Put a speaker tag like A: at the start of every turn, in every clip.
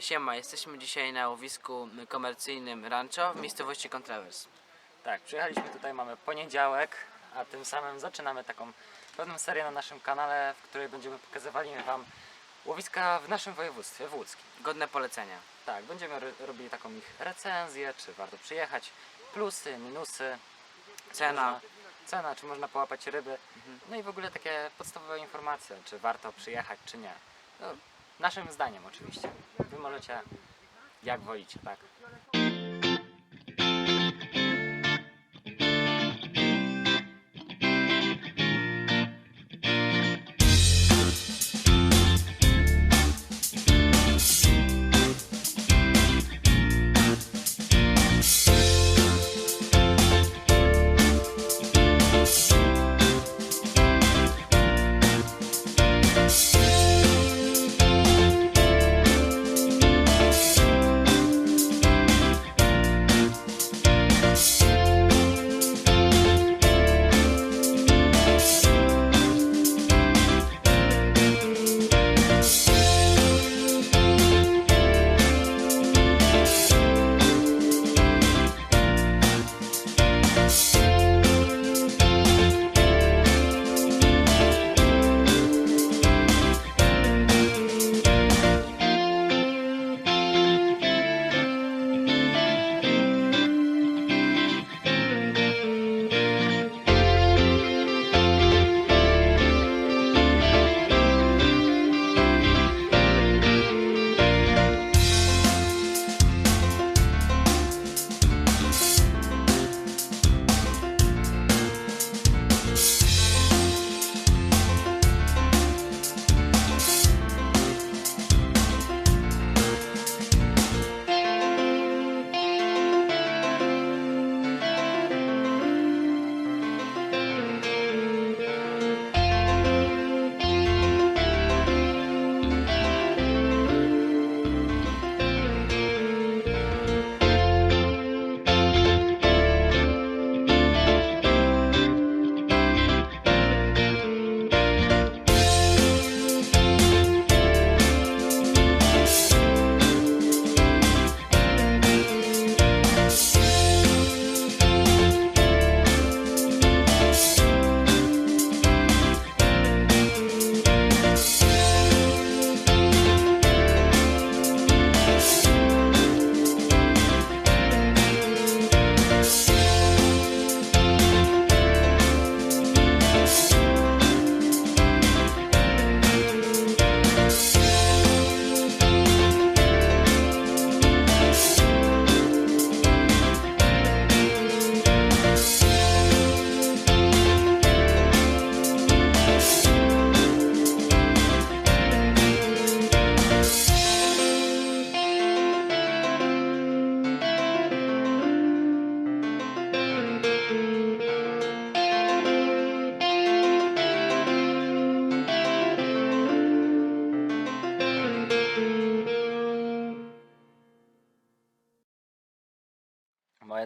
A: Siema, jesteśmy dzisiaj na łowisku komercyjnym Rancho w miejscowości Contravers.
B: Tak, przyjechaliśmy tutaj, mamy poniedziałek, a tym samym zaczynamy taką pewną serię na naszym kanale, w której będziemy pokazywali Wam łowiska w naszym województwie, w łódzkim.
A: Godne polecenia.
B: Tak, będziemy ro- robili taką ich recenzję, czy warto przyjechać, plusy, minusy,
A: Cena.
B: można- cena, czy można połapać ryby, no i w ogóle takie podstawowe informacje, czy warto przyjechać, czy nie. No, naszym zdaniem oczywiście. Wy możecie jak wolicie, tak?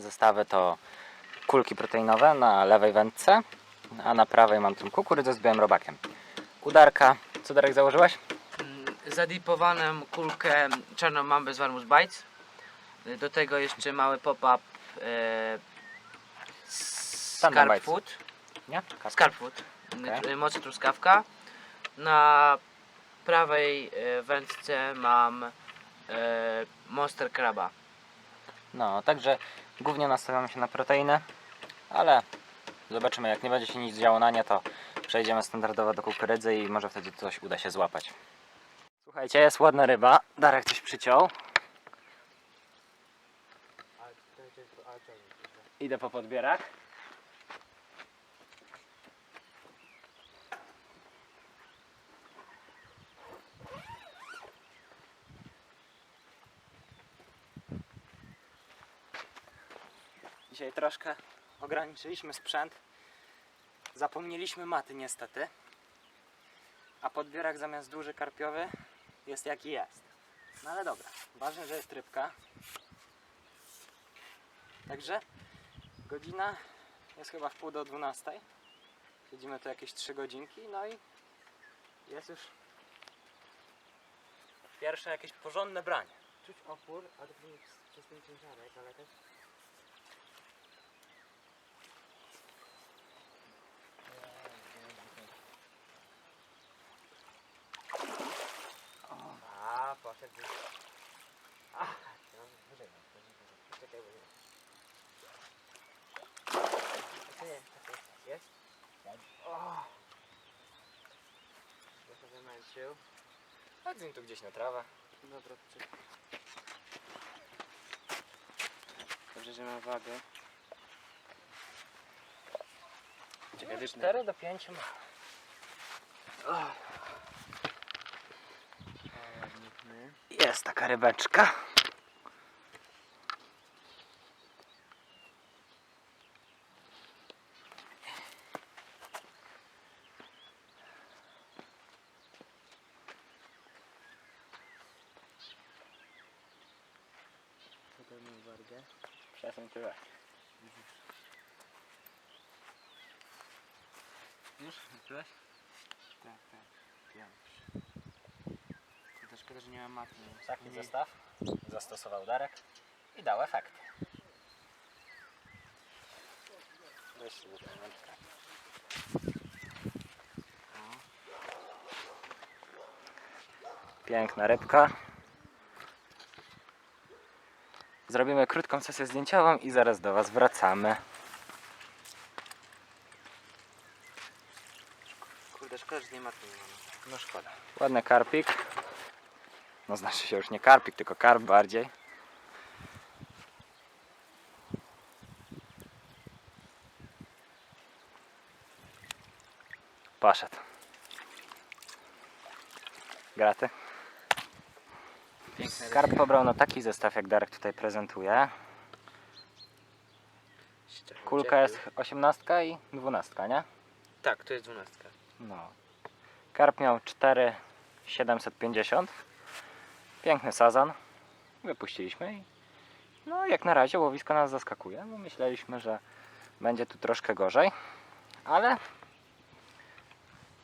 B: Moje zestawy to kulki proteinowe na lewej wędce, a na prawej mam tą kukurydzę z białym robakiem. Udarka. Co Darek założyłeś?
A: Mm, Zadipowaną kulkę czarną mambę z Warmus Bites. Do tego jeszcze mały pop-up e,
B: Tandem
A: Scarp
B: Bites.
A: Food.
B: Nie?
A: Scarp Food.
B: Okej.
A: Y, Mocy truskawka. Na prawej e, wędce mam e, Monster Craba.
B: No, także głównie nastawiamy się na proteiny, ale zobaczymy, jak nie będzie się nic działo na nie, to przejdziemy standardowo do kukurydzy i może wtedy coś uda się złapać. Słuchajcie, jest ładna ryba. Darek coś przyciął. Idę po podbierak. Dzisiaj troszkę ograniczyliśmy sprzęt. Zapomnieliśmy maty niestety. A podbierak zamiast duży karpiowy jest jaki jest. No ale dobra, ważne, że jest rybka. Także godzina jest chyba w pół do 12. Siedzimy tu jakieś 3 godzinki, no i jest już Pierwsze jakieś porządne branie.
A: Czuć opór, ale to przez ten ciężarek, ale też... A, poszedł. gdzieś. A, no, wyżej, no, wyżej, wyżej. Czekaj, wyżej. To jest, to jest, jest? O!
B: Z nim tu gdzieś na trawę.
A: Dobra, czekaj. Dobrze, że ma wagę. Czekaj, wypnę.
B: 4 do 5 ma. Jest taka rybeczka.
A: Już? Wyczułeś? Tak, tak. Pierwszy. Kurde, szkoda, że nie ma maty.
B: Taki
A: Nie-
B: zestaw zastosował Darek i dał efekt. Piękna rybka. Zrobimy krótką sesję zdjęciową i zaraz do Was wracamy.
A: Kurde, szkoda, że nie ma.
B: No szkoda. Ładny karpik. No znaczy się już nie karpik, tylko karp bardziej. Poszedł. Graty. Karp pobrał na taki zestaw, jak Darek tutaj prezentuje. Kulka jest 18 i 12, nie?
A: Tak, to jest dwunastka.
B: No. Karp miał 4,750. Piękny sazan. Wypuściliśmy i no jak na razie łowisko nas zaskakuje. No, myśleliśmy, że będzie tu troszkę gorzej, ale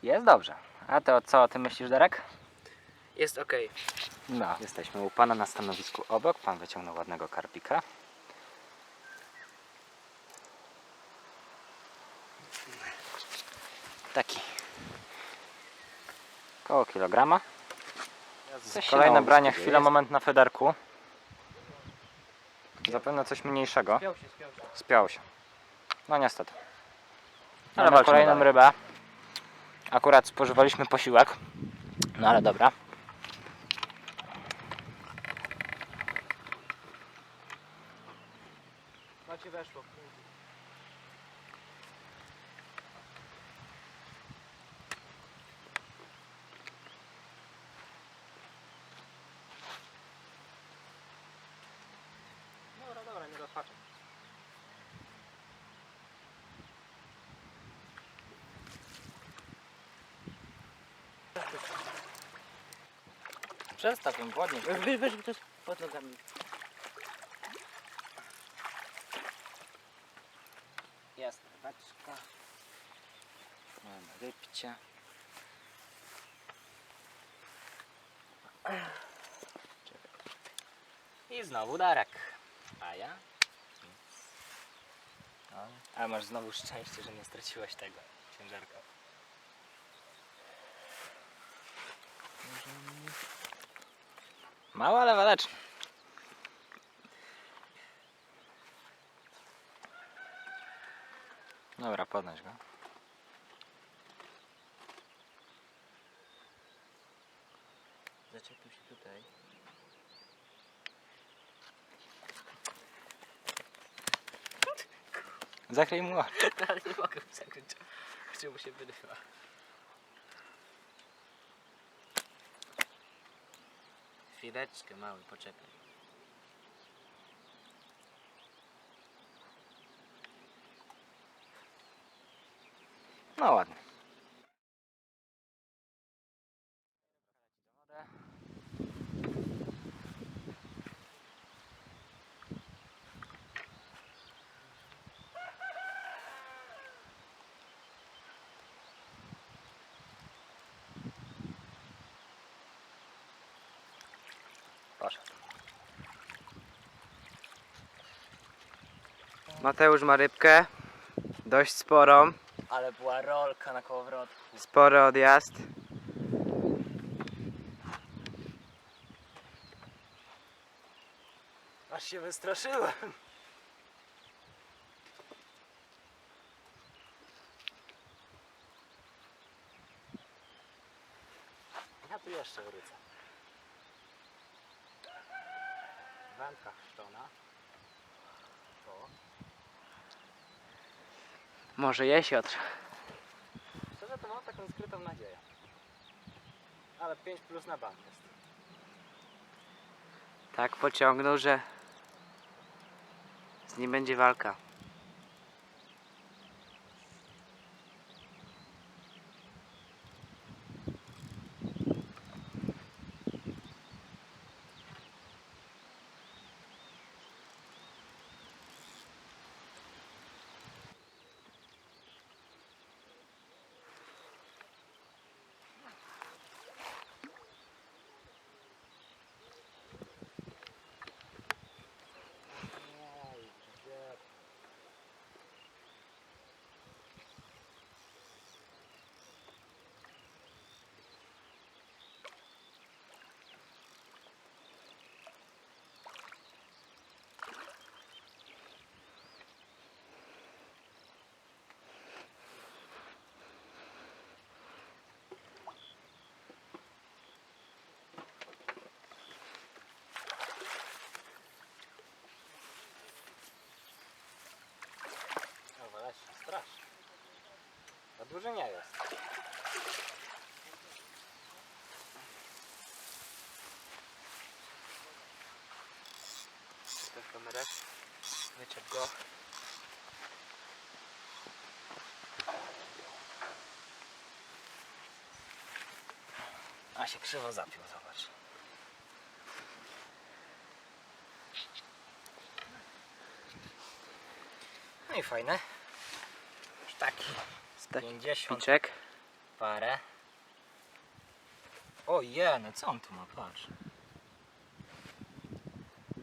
B: jest dobrze. A to co o tym myślisz, Derek?
A: Jest ok.
B: No. Jesteśmy u pana na stanowisku obok. Pan wyciągnął ładnego karpika. Taki. Koło kilograma. Kolejne branie, chwila, moment na federku. Zapewne coś mniejszego.
A: Spiął się, spiął się.
B: Spiął się. No niestety.
C: Ale
B: Mamy
C: walczymy
B: kolejną
C: dalej.
B: rybę. Akurat spożywaliśmy posiłek. No ale dobra.
A: Macie weszło.
B: Dobra, dobra, nie rozpaczę. Przestaw ją, ładnie.
A: Weź, weź, weź, to jest pod nogami.
B: Jest rybeczka. Mamy rybcie. I znowu Darek. A ja? Nic. No, ale masz znowu szczęście, że nie straciłeś tego ciężarka. Mało, ale waleczny. Dobra, podnoś go.
A: Zaczepił się tutaj.
B: Zakryj mu oczy.
A: Ale nie mogę zakończyć. Mu się wyrywa. Chwileczkę, mały, poczekaj.
B: No ładnie. Poszedł.
A: Mateusz ma rybkę. Dość sporą.
B: Ale była rolka na kołowrotku.
A: Spory odjazd.
B: Aż się wystraszyłem. Ja tu jeszcze wrócę.
A: Może jesiotr.
B: Szczerze to mam taką skrytą nadzieję. Ale 5 plus na bank jest.
A: Tak pociągnął, że z nim będzie walka.
B: No ale się strasz. Za duży nie jest.
A: Kamerę. Wyczep go.
B: A się krzywo zapił, zobacz. No i fajne. Już taki
A: Taki
B: 50
A: piczek.
B: parę. O jeny, co on tu ma? Patrz.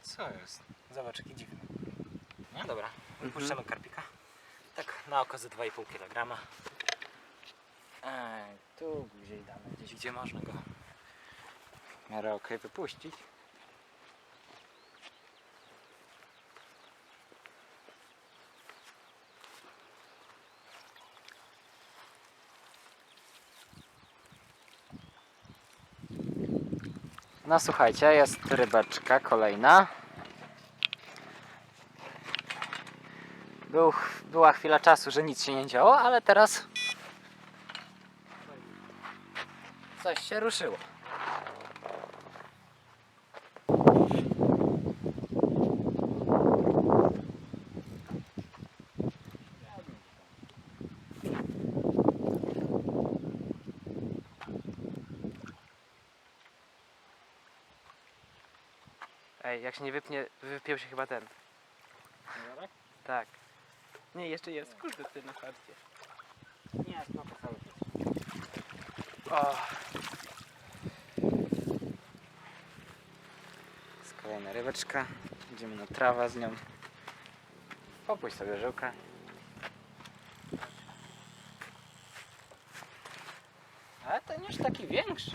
B: Co jest? Zobacz jaki dziwny. No dobra, wypuszczamy karpika. Tak na oko ze 2,5 kg. Ej, tu gdzieś damy, gdzieś gdzie można go w miarę okej wypuścić. No słuchajcie, jest rybeczka kolejna. Był, była chwila czasu, że nic się nie działo, ale teraz coś się ruszyło.
A: Ej, jak się nie wypnie, wypiął się chyba ten. Tak. Nie, jeszcze jest. Kurde, ty na karcie.
B: Nie, no to cały czas.
A: O,
B: Jest kolejna rybeczka. Idziemy na trawę z nią. Popuść sobie żyłkę. Ale ten już taki większy.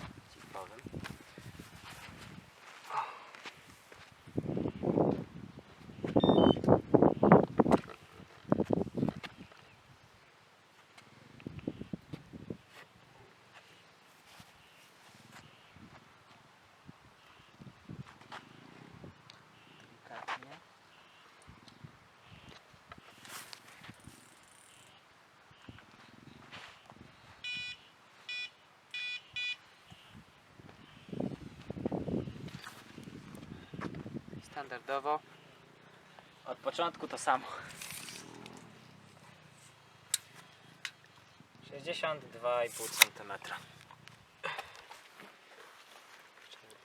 A: Standardowo.
B: Od początku to samo. 62,5 cm.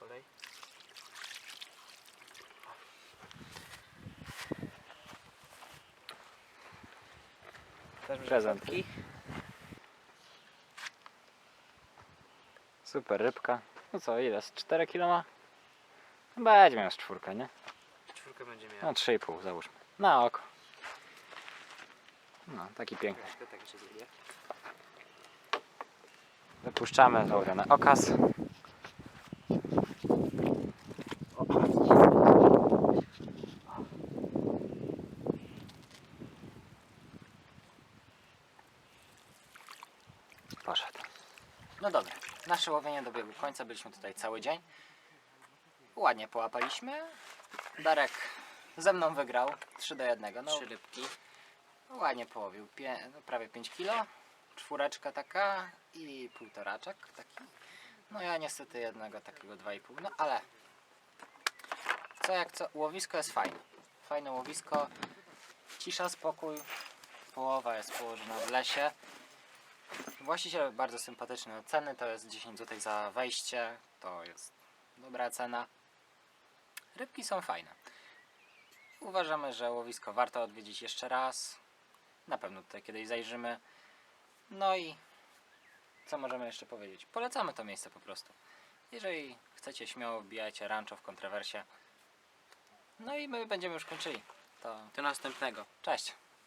A: Polej. Też.
B: Super rybka. No co, ile? Z 4 kg ma? Będzie miał z czwórkę, nie?
A: Będzie miał.
B: No 3,5 załóżmy. Na oko. No, taki piękny.
A: tak.
B: Wypuszczamy Laurę na okaz. Poszedł. No dobra, nasze łowienie dobiegło końca, byliśmy tutaj cały dzień. Ładnie połapaliśmy. Darek ze mną wygrał 3 do 1. No,
A: Trzy rybki.
B: Ładnie połowił, Pie, no, prawie 5 kilo, czwóreczka taka i półtoraczek taki. No ja niestety jednego takiego 2,5, no ale co jak co, łowisko jest fajne. Fajne łowisko, cisza, spokój, połowa jest położona w lesie. Właściciel bardzo sympatyczny, ceny to jest 10 zł za wejście, to jest dobra cena. Rybki są fajne. Uważamy, że łowisko warto odwiedzić jeszcze raz. Na pewno tutaj kiedyś zajrzymy. No i co możemy jeszcze powiedzieć? Polecamy to miejsce po prostu. Jeżeli chcecie, śmiało wbijajcie rancho w kontrowersie. No i my będziemy już kończyli. To
A: Do następnego.
B: cześć.